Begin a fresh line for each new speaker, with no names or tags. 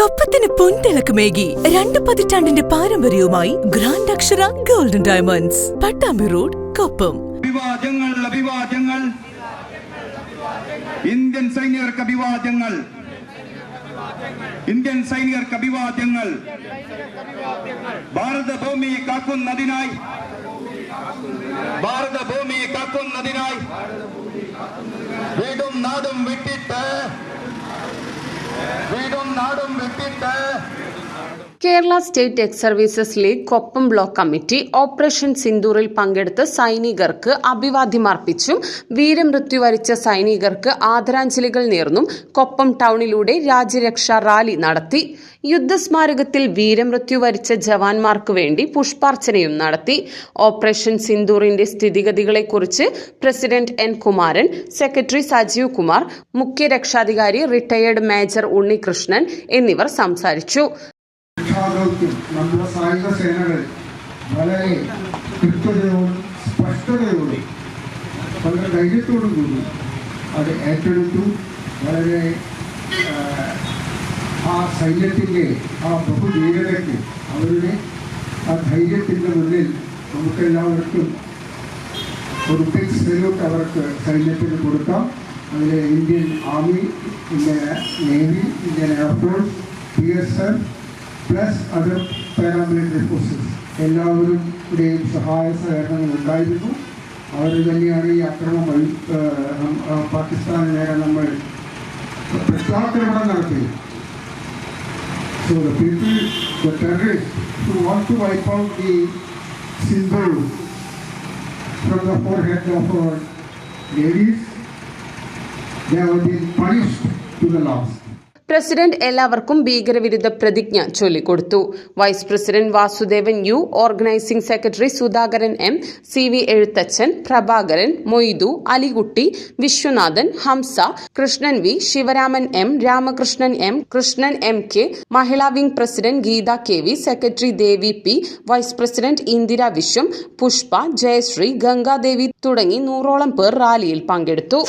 കൊപ്പത്തിന് പൊൻതിളക്കമേകി രണ്ട് പതിറ്റാണ്ടിന്റെ പാരമ്പര്യവുമായി grand Akshara golden diamonds Pattambi road Koppam.
അഭിവാദ്യങ്ങൾ അഭിവാദ്യങ്ങൾ. ഇന്ത്യൻ സൈനികർക്ക് അഭിവാദ്യങ്ങൾ. ഇന്ത്യൻ സൈനികർക്ക് അഭിവാദ്യങ്ങൾ. ഭാരതഭൂമിയെ കാക്കുന്നതിനായി. ഭാരതഭൂമിയെ കാക്കുന്നതിനായി. വീടും നാടും വിട്ടിട്ട്. വീടും നാടും വിട്ടിട്ട്
Kerala state ex services league Koppam block committee operation സിന്ദൂറിൽ പങ്കെടുത്ത് സൈനികർക്ക് അഭിവാദ്യം അർപ്പിച്ചും വീരമൃത്യു വരിച്ച സൈനികർക്ക് ആദരാഞ്ജലികൾ നേർന്നും കൊപ്പം ടൗണിലൂടെ രാജ്യരക്ഷാ റാലി നടത്തി. യുദ്ധസ്മാരകത്തിൽ വീരമൃത്യു വരിച്ച ജവാന്മാർക്ക് വേണ്ടി പുഷ്പാർച്ചനയും നടത്തി. ഓപ്പറേഷൻ സിന്ദൂറിന്റെ സ്ഥിതിഗതികളെക്കുറിച്ച് president N Kumaran secretary Sajeev Kumar മുഖ്യ രക്ഷാധികാരി റിട്ടയേർഡ് മേജർ ഉണ്ണികൃഷ്ണൻ എന്നിവർ സംസാരിച്ചു.
രക്ഷാദൗത്യം നമ്മുടെ സായുധ സേനകൾ വളരെ കൃത്യതയോടും സ്പഷ്ടതയോടും വളരെ ധൈര്യത്തോടും കൂടി അത് ഏറ്റെടുത്തു. വളരെ ആ സൈന്യത്തിന്റെ ആ ബഹുധീരതയ്ക്ക് അവരുടെ ആ ധൈര്യത്തിന്റെ മുന്നിൽ നമുക്കെല്ലാവർക്കും ഒരു ബിഗ് സല്യൂട്ട് അവർക്ക് സൈന്യത്തിന് കൊടുക്കാം. അതിലെ Indian army Indian navy Indian air force P S F plus other paramilitary forces എല്ലാവരും ഇവിടെയും സഹായ സഹകരണങ്ങൾ ഉണ്ടായിരുന്നു അവർ തന്നെയാണ് ഈ ആക്രമണം ഏഹ്, നം- ആ, പാകിസ്ഥാന് നേരെ നമ്മൾ പ്രത്യാക്രമണം നടത്തിയത് So the people, the terrorists who want to wipe out the Sindhu from the forehead of our ladies, they have been punished to the last.
President എല്ലാവർക്കും ഭീകരവിരുദ്ധ പ്രതിജ്ഞ ചൊല്ലിക്കൊടുത്തു. Vice president Vasudevan U organising secretary Sudhakaran M C V Ezhuthachan Prabhakaran Moidu Alikutty Viswanathan Hamsa Krishnan V Sivaraman M Ramakrishnan M Krishnan M K Mahila wing president Geetha K V secretary Devi P vice president Indira Viswam Pushpa Jayasree Gangadevi തുടങ്ങി നൂറോളം പേർ റാലിയിൽ പങ്കെടുത്തു.